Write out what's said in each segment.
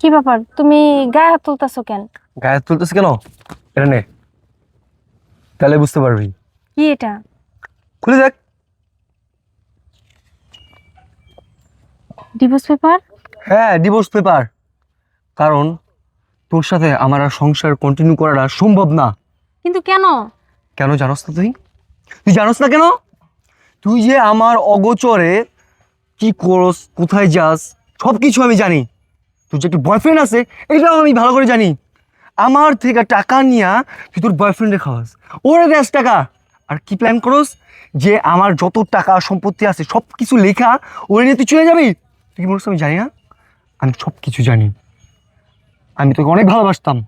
কি ব্যাপার? তুমি গায়ে হাত তুলতেছো কেন? গায়ে হাত তুলতেছে কেন? এটা নে। তাহলে বুঝতে পারবি। কি এটা? খুলে দেখ। ডিভোর্স পেপার হ্যাঁ ডিভোর্স পেপার কারণ তোর সাথে আমার আর সংসার কন্টিনিউ করাটা সম্ভব না। কিন্তু কেন? কেন জানোস না তুই? তুই জানোস না কেন? তুই যে আমার অগোচরে কি করস কোথায় যাস সব কিছু আমি জানি। তোর যে একটা বয়ফ্রেন্ড আছে, এটাও আমি ভালো করে জানি। আমার থেকে টাকা নিয়া তুই তোর বয়ফ্রেন্ডে খাওয়াস। ওরে দেশ টাকা। আর কি প্ল্যান করস? যে আমার যত টাকা সম্পত্তি আছে সব কিছু লেখা, ওরে নিয়ে তুই চলে যাবি? তুই কি বলছিস আমি জানি না? আমি সব কিছু জানি। আমি তোকে অনেক ভালোবাসতাম।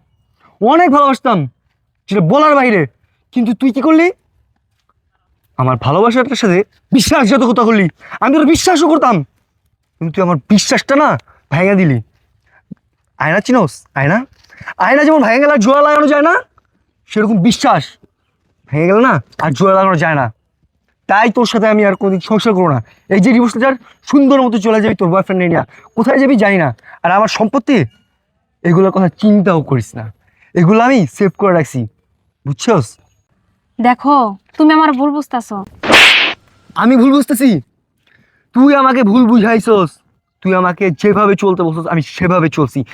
অনেক ভালোবাসতাম। যেটা বলার বাইরে। কিন্তু তুই কি করলি? আমার ভালোবাসাটার সাথে বিশ্বাসঘাতকতা করলি। আমি তোর বিশ্বাসও করতাম। কিন্তু তুই আমার বিশ্বাসটা না ভেঙে দিলি। আয়না চিনোস? আয়না? আয়না যেমন ভেঙে গেলে আর জোড়া লাগানো যায় না সেরকম বিশ্বাস ভেঙে গেল না আর জোড়া লাগানো যায় না। তাই তোর সাথে আমি আর কোনোদিন সংসার করব না। এই যে ডিভোর্স লেটার সুন্দর মতো চলে যাবি তোর বয়ফ্রেন্ড নিয়ে। কোথায় যাবি জানি না। আর আমার সম্পত্তি? এগুলোর কথা চিন্তাও করিস না। এগুলো আমি সেভ করে রাখছি। বুঝছস? দেখো তুমি আমার ভুল বুঝতেছো। আমি ভুল বুঝতেছি। তুই আমাকে ভুল বুঝাইছস। তুই আমাকে যেভাবে চলতে বলছস, আমি সেভাবে চলছি।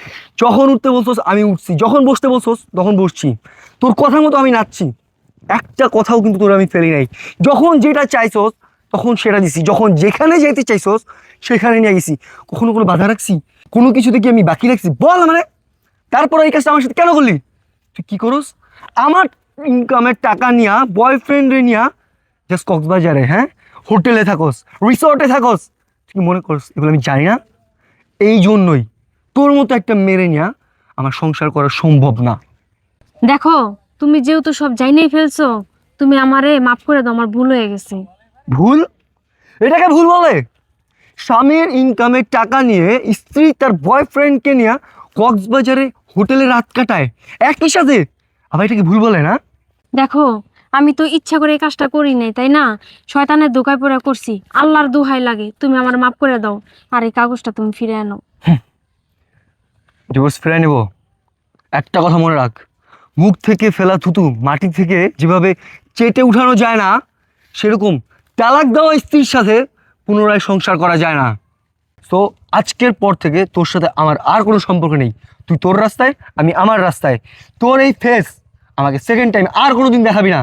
যখন উঠতে বলছস, আমি উঠছি। যখন বসতে বলছস, তখন বসছি। তোর কথা মতো আমি নাচছি। একটা কথাও কিন্তু তোর আমি ফেলি নাই। যখন যেটা চাইছস, তখন সেটা দিছি। যখন যেখানে যেতে চাইছস, সেখানে নিয়ে গেছি। কখনো কোনো বাধা রাখছি? কোনো কিছুতে কি আমি বাকি রাখছি? বল মানে তারপর এই কাজটা আমার সাথে কেন করলি? তুই কি করস? আমার ইনকামের টাকা নিয়া বয়ফ্রেন্ডে নিয়া জাস্ট কক্সবাজারে হ্যাঁ? হোটেলে থাকোস রিসর্টে থাকোস। তুই মনে করস এগুলো আমি জানি না। এই জন্যই তোর মতো একটা মেরে নিয়া আমার সংসার করা সম্ভব না। দেখো তুমি যেহেতু সব জাইনেই ফেলছো তুমি আমারে মাফ করে দাও আমার ভুল হয়ে গেছে। ভুল? এটাকে ভুল বলে? স্বামীর ইনকামের টাকা নিয়ে স্ত্রী তার বয়ফ্রেন্ডকে নিয়ে কক্সবাজারে হোটেলে রাত কাটায়। একই সাথে আবার এটাকে ভুল বলে না? দেখো আমি তো ইচ্ছা করে এই কাজটা করি নাই, তাই না? শয়তানের দোকায় পড়ে করছি আল্লাহর দোহাই লাগে, তুমি আমার মাফ করে দাও, আর এই কাগজটা তুমি ফিরে আনো। ডিভোর্স ফিরে নেব। একটা কথা মনে রাখ, মুখ থেকে ফেলা থুতু মাটি থেকে যেভাবে চেটে উঠানো যায় না, সেরকম তালাক দেওয়া স্ত্রীর সাথে পুনরায় সংসার করা যায় না। তো আজকের পর থেকে তোর সাথে আমার আর কোনো সম্পর্ক নেই। তুই তোর রাস্তায়, আমি আমার রাস্তায়। তোর এই ফেস আমাকে সেকেন্ড টাইম আর কোনো দিন দেখাবি না।